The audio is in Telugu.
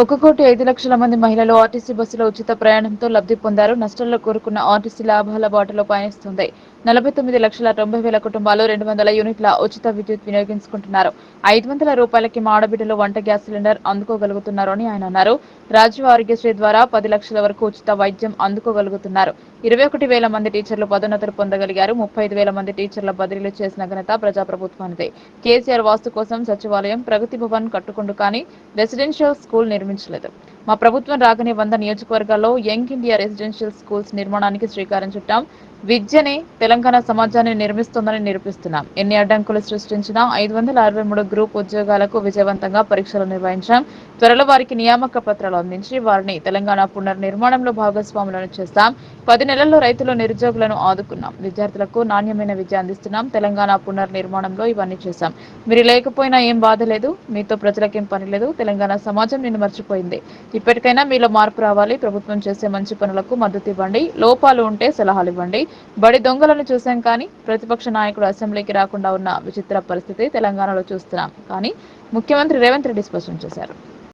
ఒక కోటి ఐదు లక్షల మంది మహిళలు ఆర్టీసీ బస్సులో ఉచిత ప్రయాణంతో లబ్ధి పొందారు. నష్టంలో కోరుకున్న ఆర్టీసీ లాభాల బాటలో పయనిస్తుంది. నలభై తొమ్మిది లక్షల తొంభై వేల కుటుంబాలు రెండు వందల యూనిట్ల ఉచిత విద్యుత్ వినియోగించుకుంటున్నారు. ఐదు వందల రూపాయలకి మాడబిడ్డలు వంట గ్యాస్ సిలిండర్ అందుకోగలుగుతున్నారు అని ఆయన అన్నారు. రాజీవ్ ఆరోగ్యశ్రీ ద్వారా పది లక్షల వరకు ఉచిత వైద్యం అందుకోగలుగుతున్నారు. ఇరవై ఒకటి వేల మంది టీచర్లు పదోన్నతులు పొందగలిగారు. ముప్పై ఐదు వేల మంది టీచర్ల బదిలీలు చేసిన ఘనత ప్రజాప్రభుత్వానిదే. కేసీఆర్ వాస్తు కోసం సచివాలయం ప్రగతి భవన్ కట్టుకుండు కానీ రెసిడెన్షియల్ స్కూల్ నిర్మించలేదు మా ప్రభుత్వం రాగానే వంద నియోజకవర్గాల్లో యంగ్ ఇండియా రెసిడెన్షియల్ స్కూల్స్ నిర్మాణానికి శ్రీకారం చుట్టాం. విద్యనే తెలంగాణ సమాజాన్ని నిర్మిస్తోందని నిరూపిస్తున్నాం. ఎన్ని అడ్డంకులు సృష్టించినా ఐదు వందల అరవై మూడు గ్రూప్ ఉద్యోగాలకు విజయవంతంగా పరీక్షలు నిర్వహించాం. త్వరలో వారికి నియామక పత్రాలు అందించి వారిని తెలంగాణ పునర్నిర్మాణంలో భాగస్వాములను చేస్తాం. పది నెలల్లో రైతులు నిరుద్యోగులను ఆదుకున్నాం. విద్యార్థులకు నాణ్యమైన విద్య అందిస్తున్నాం. తెలంగాణ పునర్నిర్మాణంలో ఇవన్నీ చేశాం. మీరు లేకపోయినా ఏం బాధ లేదు. మీతో ప్రజలకేం పని లేదు. తెలంగాణ సమాజం నిన్ను మర్చిపోయింది. ఇప్పటికైనా మీలో మార్పు రావాలి. ప్రభుత్వం చేసే మంచి పనులకు మద్దతు ఇవ్వండి. లోపాలు ఉంటే సలహాలు ఇవ్వండి. బడి దొంగలను చూశాం కానీ ప్రతిపక్ష నాయకుడు అసెంబ్లీకి రాకుండా ఉన్న విచిత్ర పరిస్థితి తెలంగాణలో చూస్తున్నాం. కానీ ముఖ్యమంత్రి రేవంత్ రెడ్డి స్పష్టం చేశారు.